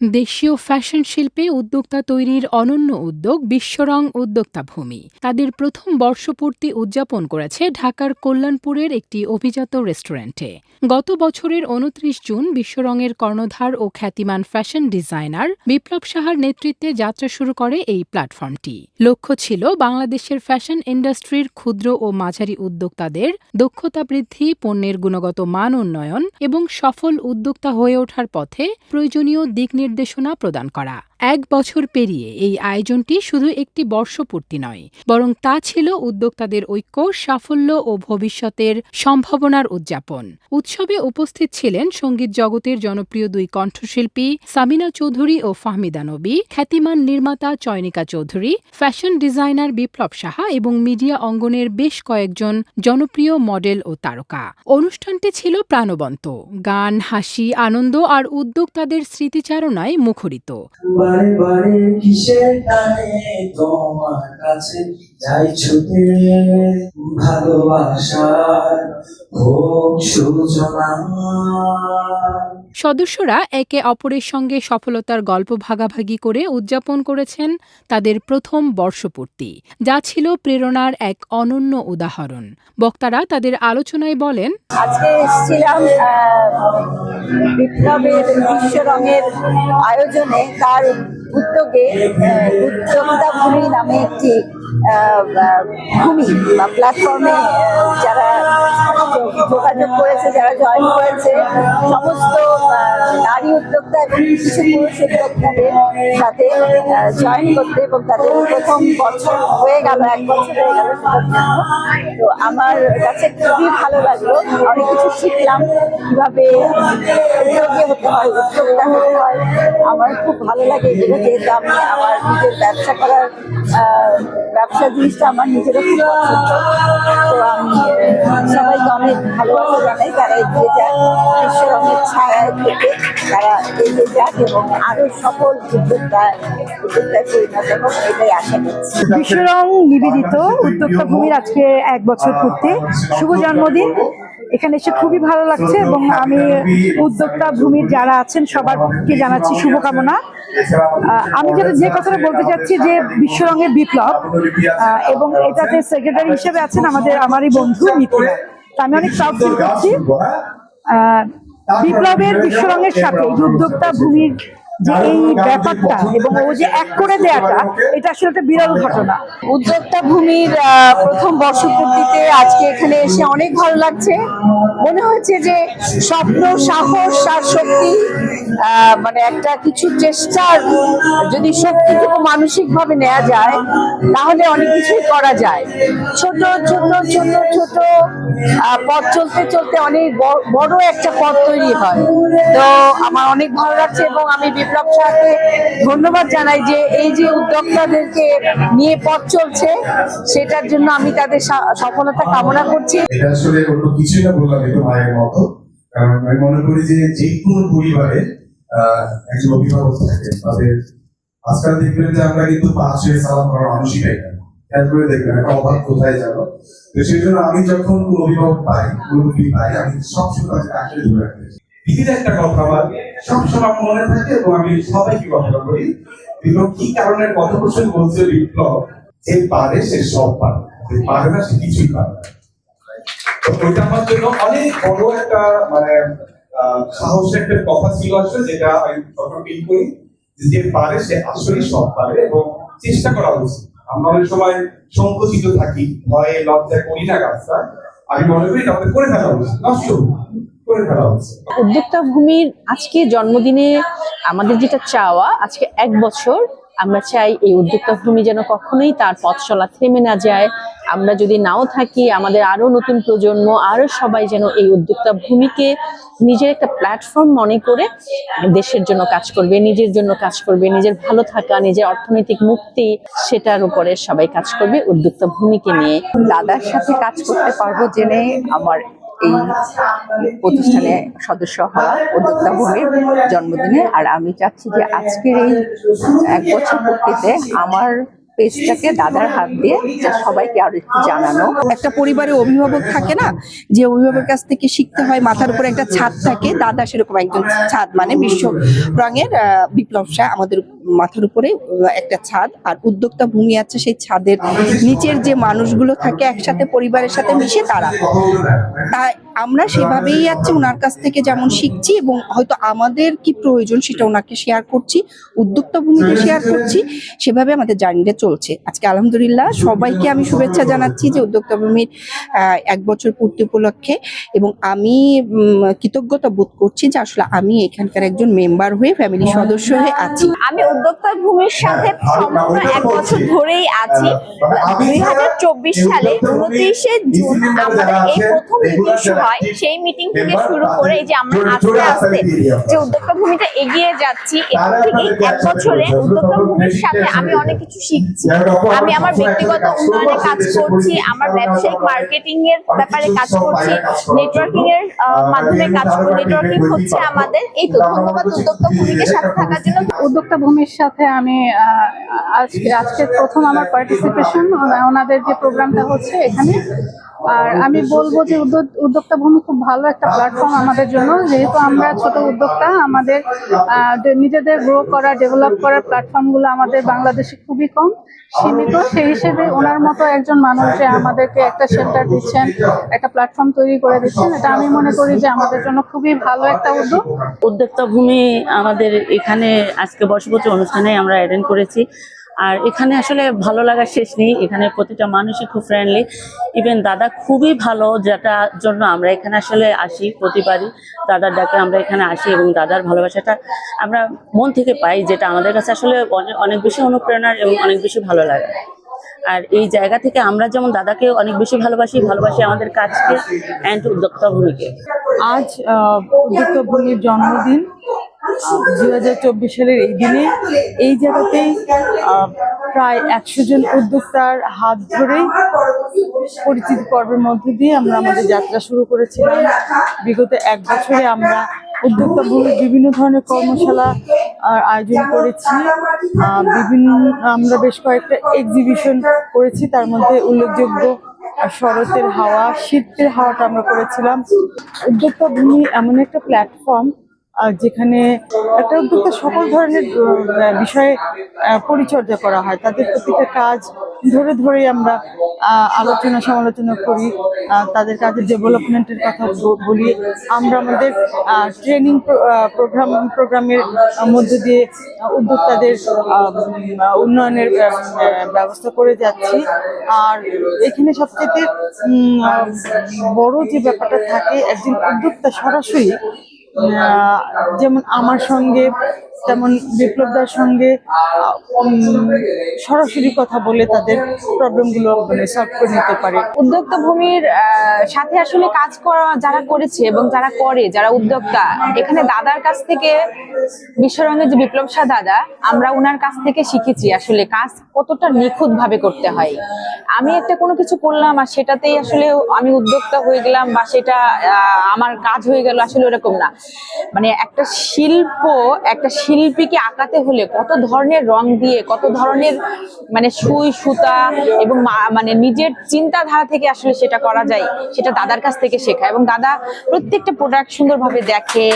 দেশীয় ফ্যাশন শিল্পে উদ্যোক্তা তৈরির অনন্য উদ্যোগ বিশ্বরং উদ্যোক্তা ভূমি। তাদের প্রথম বর্ষপূর্তি উদযাপন করেছে ঢাকার কল্যাণপুরের একটি অভিজাত রেস্টুরেন্টে। গত বছরের উনত্রিশ জুন বিশ্বরঙের কর্ণধার ও খ্যাতিমান ফ্যাশন ডিজাইনার বিপ্লব সাহার নেতৃত্বে যাত্রা শুরু করে এই প্ল্যাটফর্মটি। লক্ষ্য ছিল বাংলাদেশের ফ্যাশন ইন্ডাস্ট্রির ক্ষুদ্র ও মাঝারি উদ্যোক্তাদের দক্ষতা বৃদ্ধি, পণ্যের গুণগত মান উন্নয়ন এবং সফল উদ্যোক্তা হয়ে ওঠার পথে প্রয়োজনীয় দিক নির্দেশনা প্রদান করা। এক বছর পেরিয়ে এই আয়োজনটি শুধু একটি বর্ষপূর্তি নয়, বরং তা ছিল উদ্যোক্তাদের ঐক্য, সাফল্য ও ভবিষ্যতের সম্ভাবনার উদযাপন। উৎসবে উপস্থিত ছিলেন সংগীত জগতের জনপ্রিয় দুই কণ্ঠশিল্পী সামিনা চৌধুরী ও ফাহমিদা নবী, খ্যাতিমান নির্মাতা চয়নিকা চৌধুরী, ফ্যাশন ডিজাইনার বিপ্লব সাহা এবং মিডিয়া অঙ্গনের বেশ কয়েকজন জনপ্রিয় মডেল ও তারকা। অনুষ্ঠানটি ছিল প্রাণবন্ত। গান, হাসি, আনন্দ আর উদ্যোক্তাদের স্মৃতিচারণায় মুখরিত। বারে বারে কিসের টানে তোমার কাছে যাই ছুটে। ভালোবাসার হোক সূচনা। সদস্যরা একে অপরের সঙ্গে সফলতার গল্প ভাগাভাগি করে উদযাপন করেছেন তাদের প্রথম বর্ষপূর্তি, যা ছিল প্রেরণার এক অনন্য উদাহরণ। বক্তারা তাদের আলোচনায় বলেন, আজকে এসেছিলাম বিপ্লবের বিশ্ব রঙের আয়োজনে তার উদ্যোগে উদ্যোক্তা ভূমি নামে একটি ভূমি বা প্ল্যাটফর্মে যারা যোগ- যোগাযোগ করেছে যারা জয়েন করেছে সমস্ত উদ্যোক্তা এবং কিছু পুরুষ উদ্যোক্তাদের সাথে জয়েন করতে এবং তাদের প্রথম বছর হয়ে গেল, এক বছর হয়ে গেল তো আমার কাছে খুবই ভালো লাগল, অনেক কিছু শিখলাম, কীভাবে উদ্যোগী হতে হয়, উদ্যোক্তা হতে হয়। আমার খুব ভালো লাগে এগুলো, যেহেতু আমি আমার নিজের ব্যবসা করার ব্যবসা জিনিসটা আমার নিজেরও খুব পছন্দ। তো আমি সবাইকে অনেক ভালোবাসা জানাই তারা এগিয়ে যাক বিশ্ব রঙের ছায়ায় থেকে তারা এগিয়ে যাক এবং আরও সফল উদ্যোক্তা উদ্যোক্তায় পরিণত হোক এটাই আশা করছি। বিশ্বরং নিবেদিত উদ্যোক্তা ভূমির আজকে এক বছর পূর্তি। শুভ জন্মদিন। এখানে এসে খুবই ভালো লাগছে এবং আমি উদ্যোক্তা ভূমির যারা আছেন সবারকে জানাচ্ছি শুভকামনা। আমি যেটা যে কথাটা বলতে চাচ্ছি যে বিশ্বরঙের বিপ্লব এবং এটাতে সেক্রেটারি হিসেবে আছেন আমাদের আমারই বন্ধু মিথিলা আমি অনেক প্রাউড ফিল করছি। আহ, বিপ্লবের বিশ্বরঙের সাথে যুদ্ধোক্তা উদ্যোক্তা ভূমির যে এই ব্যাপারটা এবং ও যে এক করে দেয়াটা এটা আসলে একটা বিরল ঘটনা। উদ্যোক্তা ভূমির প্রথম বর্ষপূর্তিতে আজকে এখানে এসে অনেক ভালো লাগছে। মনে হচ্ছে যে স্বপ্ন সাহস আর শক্তি মানে একটা কিছু চেষ্টার যদি শক্তিটুকু মানসিক ভাবে নেওয়া যায় তাহলে অনেক কিছুই করা যায়। ছোট ছোট ছোট ছোট পথ চলতে চলতে অনেক বড় একটা পথ তৈরি হয়। তো আমার অনেক ভালো লাগছে এবং আমি বিপ্লব শাহকে ধন্যবাদ জানাই যে এই যে উদ্যোক্তাদেরকে নিয়ে পথ চলছে, সেটার জন্য আমি তাদের সফলতা কামনা করছি। আমি মনে করি যে যে কোনো পরিবারে একজন অভিভাবক থাকে, তাদের আজকাল দেখবেন যে আমরা কিন্তু পাঁচ সালাম করার মানুষই পাই না। খেয়াল করে দেখবেন, একটা অভাব কোথায় যাব তো সেই জন্য আমি যখন কোনো অভিভাবক পাই মুরব্বী পাই, আমি সবসময় কাছে ধরে রাখতে। একটা কথা আমার মনে থাকে এবং আমি সবাইকে কথা বলি বিপ্লব কি কারণে কত কোশ্চেন বলছে বিপ্লব, যে পারে সে সব পারে, যে পারে না সে কিছুই পারে ওইটা আমার জন্য অনেক বড় একটা মানে সাহসের একটা কথা ছিল আসলে, যেটা আমি তখন ফিল করি, যে পারে সে আসলেই সব পারে এবং চেষ্টা করা উচিত। আমরা অনেক সময় সংকুচিত থাকি, ভয়ে লজ্জায় করি না কাজটা, আমি মনে করি এটা করে ফেলা উচিত, নষ্ট উদ্যোক্তা ভূমির আজকে জন্মদিনে আমাদের যেটা চাওয়া আজকে এক বছর আমরা চাই এই উদ্যোক্তা ভূমি যেন কখনোই তার পথ চলা থেমে না যায়। আমরা যদি নাও থাকি আমাদের আরও নতুন প্রজন্ম আরও সবাই যেন এই উদ্যোক্তা ভূমিকে নিজের একটা প্ল্যাটফর্ম মনে করে দেশের জন্য কাজ করবে নিজের জন্য কাজ করবে নিজের ভালো থাকা নিজের অর্থনৈতিক মুক্তি সেটার উপরে সবাই কাজ করবে উদ্যোক্তা ভূমিকে নিয়ে। দাদার সাথে কাজ করতে পারব জেনে আমার এই প্রতিষ্ঠানে সদস্য হওয়া উদ্যোক্তা ভূমির জন্মদিনে। আর আমি চাচ্ছি যে আজকের এই এক বছর পূর্তিতে আমার পেজটাকে দাদার হাত দিয়ে সবাইকে আরও একটু জানানো। একটা পরিবারে অভিভাবক থাকে না, যে অভিভাবকের কাছ থেকে শিখতে হয়, মাথার উপরে একটা ছাদ থাকে, দাদা সেরকম একজন ছাদ মানে বিশ্ব রঙের বিপ্লব শাহ আমাদের মাথার উপরে একটা ছাদ, আর উদ্যোক্তা ভূমি আছে সেই ছাদের নিচের যে মানুষগুলো থাকে একসাথে পরিবারের সাথে মিশে তারা। তাই আমরা সেভাবেই যাচ্ছি ওনার কাছ থেকে যেমন শিখছি এবং হয়তো আমাদের কি প্রয়োজন সেটা ওনাকে শেয়ার করছি, উদ্যোক্তা ভূমিতে শেয়ার করছি, সেভাবে আমাদের জার্নিটা চলছে। আজকে আলহামদুলিল্লাহ সবাইকে আমি শুভেচ্ছা জানাচ্ছি যে উদ্যোক্তা ভূমির এক বছর পূর্তি উপলক্ষে এবং আমি কৃতজ্ঞতা বোধ করছি যে আসলে আমি এখানকার একজন মেম্বার হয়ে ফ্যামিলি সদস্য হয়ে আছি। আমি উদ্যোক্তা ভূমির সাথে সম্পূর্ণ এক বছর ধরেই আছি। দুই হাজার চব্বিশ সালে উনত্রিশে জুন আমাদের এই প্রথম মিটিং হয় সেই মিটিং থেকে শুরু করে এই যে আমরা আস্তে আস্তে যে উদ্যোক্তা ভূমিটা এগিয়ে যাচ্ছি এবং ঠিক এই এক বছরে উদ্যোক্তা ভূমির সাথে আমি অনেক কিছু শিখছি। আমি আমার ব্যক্তিগত উন্নয়নে কাজ করছি আমার ব্যবসায়িক মার্কেটিং এর ব্যাপারে কাজ করছি নেটওয়ার্কিং এর মাধ্যমে কাজ করছি নেটওয়ার্কিং হচ্ছে আমাদের এই তো ধন্যবাদ উদ্যোক্তা ভূমিকে সাথে থাকার জন্য উদ্যোক্তা ভূমির সাথে আমি আজকে আজকে প্রথম আমার পার্টিসিপেশন ওনাদের যে প্রোগ্রামটা হচ্ছে এখানে আর আমি বলব যে উদ্যোক্তা ভূমি খুব ভালো একটা প্ল্যাটফর্ম আমাদের জন্য। যেহেতু আমরা ছোট উদ্যোক্তা আমাদের যে নিজেদের গ্রো করা ডেভেলপ করার প্ল্যাটফর্মগুলো আমাদের বাংলাদেশে খুবই কম সীমিত। সেই হিসেবে ওনার মতো একজন মানুষ যে আমাদেরকে একটা শেল্টার দিচ্ছেন একটা প্ল্যাটফর্ম তৈরি করে দিচ্ছেন এটা আমি মনে করি যে আমাদের জন্য খুবই ভালো একটা উদ্যোগ। উদ্যোক্তা ভূমি আমাদের এখানে আজকে বর্ষপতি অনুষ্ঠানে আমরা অ্যাটেন্ড করেছি। আর এখানে আসলে ভালো লাগার শেষ নেই। এখানে প্রতিটা মানুষই খুব ফ্রেন্ডলি ইভেন দাদা খুবই ভালো যেটার জন্য আমরা এখানে আসলে আসি প্রতিবারই। দাদার ডাকে আমরা এখানে আসি এবং দাদার ভালোবাসাটা আমরা মন থেকে পাই, যেটা আমাদের কাছে আসলে অনেক- বেশি অনুপ্রেরণার এবং অনেক বেশি ভালো লাগে। আর এই জায়গা থেকে আমরা যেমন দাদাকে অনেক বেশি ভালোবাসি ভালোবাসি আমাদের কাজকে অ্যান্ড উদ্যোক্তা ভূমিকে। আজ উদ্যোক্তা ভূমির জন্মদিন। দুই হাজার চব্বিশ সালের এই দিনে এই জায়গাতেই প্রায় একশো জন উদ্যোক্তার হাত ধরেই পরিচিতি পর্বের মধ্যে দিয়ে আমরা আমাদের যাত্রা শুরু করেছিলাম। বিগত এক বছরে আমরা উদ্যোক্তা বিভিন্ন ধরনের কর্মশালা আয়োজন করেছি। বিভিন্ন, আমরা বেশ কয়েকটা এক্সিবিশন করেছি। তার মধ্যে উল্লেখযোগ্য শরতের হাওয়া, শীতের হাওয়াটা আমরা করেছিলাম। উদ্যোক্তা ভূমি এমন একটা প্ল্যাটফর্ম যেখানে একটা উদ্যোক্তা সকল ধরনের বিষয়ে পরিচর্যা করা হয়। তাদের প্রতিটা কাজ ধরে ধরে আমরা আলোচনা সমালোচনা করি তাদের কাজের ডেভেলপমেন্টের কথা বলি। আমরা আমাদের ট্রেনিং প্রোগ্রাম, প্রোগ্রামের মধ্য দিয়ে উদ্যোক্তাদের উন্নয়নের ব্যবস্থা করে যাচ্ছি। আর এখানে সবচেয়ে বড় যে ব্যাপারটা থাকে, একজন উদ্যোক্তা সরাসরি যেমন আমার সঙ্গে, তেমন বিপ্লবদার সঙ্গে সরাসরি কথা বলে তাদের প্রবলেমগুলো মানে সলভ করে নিতে পারে। উদ্যোক্তা ভূমির সাথে আসলে কাজ করা, যারা করেছে এবং যারা করে, যারা উদ্যোক্তা, এখানে দাদার কাছ থেকে বিশ্বরঙ্গের যে বিপ্লব শাহ দাদা, আমরা ওনার কাছ থেকে শিখেছি আসলে কাজ কতটা নিখুঁত ভাবে করতে হয়। আমি একটা কোনো কিছু করলাম আর সেটাতেই আসলে আমি উদ্যোক্তা হয়ে গেলাম বা সেটা আমার কাজ হয়ে গেল আসলে ওরকম না। মানে একটা শিল্প, একটা শিল্পীকে আঁকাতে হলে কত ধরনের রং দিয়ে, কত ধরনের মানে সুই, সুতা এবং মানে নিজের চিন্তাধারা থেকে আসলে সেটা করা যায়, সেটা দাদার কাছ থেকে শেখা। এবং দাদা প্রত্যেকটা প্রোডাক্ট সুন্দরভাবে দেখে,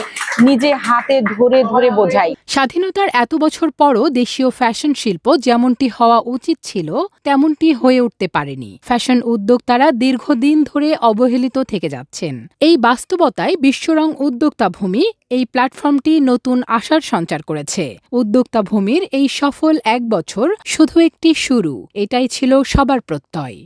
নিজে হাতে ধরে ধরে বোঝায়। স্বাধীনতার এত বছর পরও দেশীয় ফ্যাশন শিল্প যেমনটি হওয়া উচিত ছিল, তেমনটি হয়ে উঠতে পারেনি। ফ্যাশন উদ্যোক্তারা দীর্ঘদিন ধরে অবহেলিত থেকে যাচ্ছেন। এই বাস্তবতায় বিশ্বরং উদ্যোক্তা ভূমি এই প্ল্যাটফর্মটি নতুন আশার সঞ্চার করেছে। উদ্যোক্তা ভূমির এই সফল এক বছর শুধু একটি শুরু, এটাই ছিল সবার প্রত্যয়।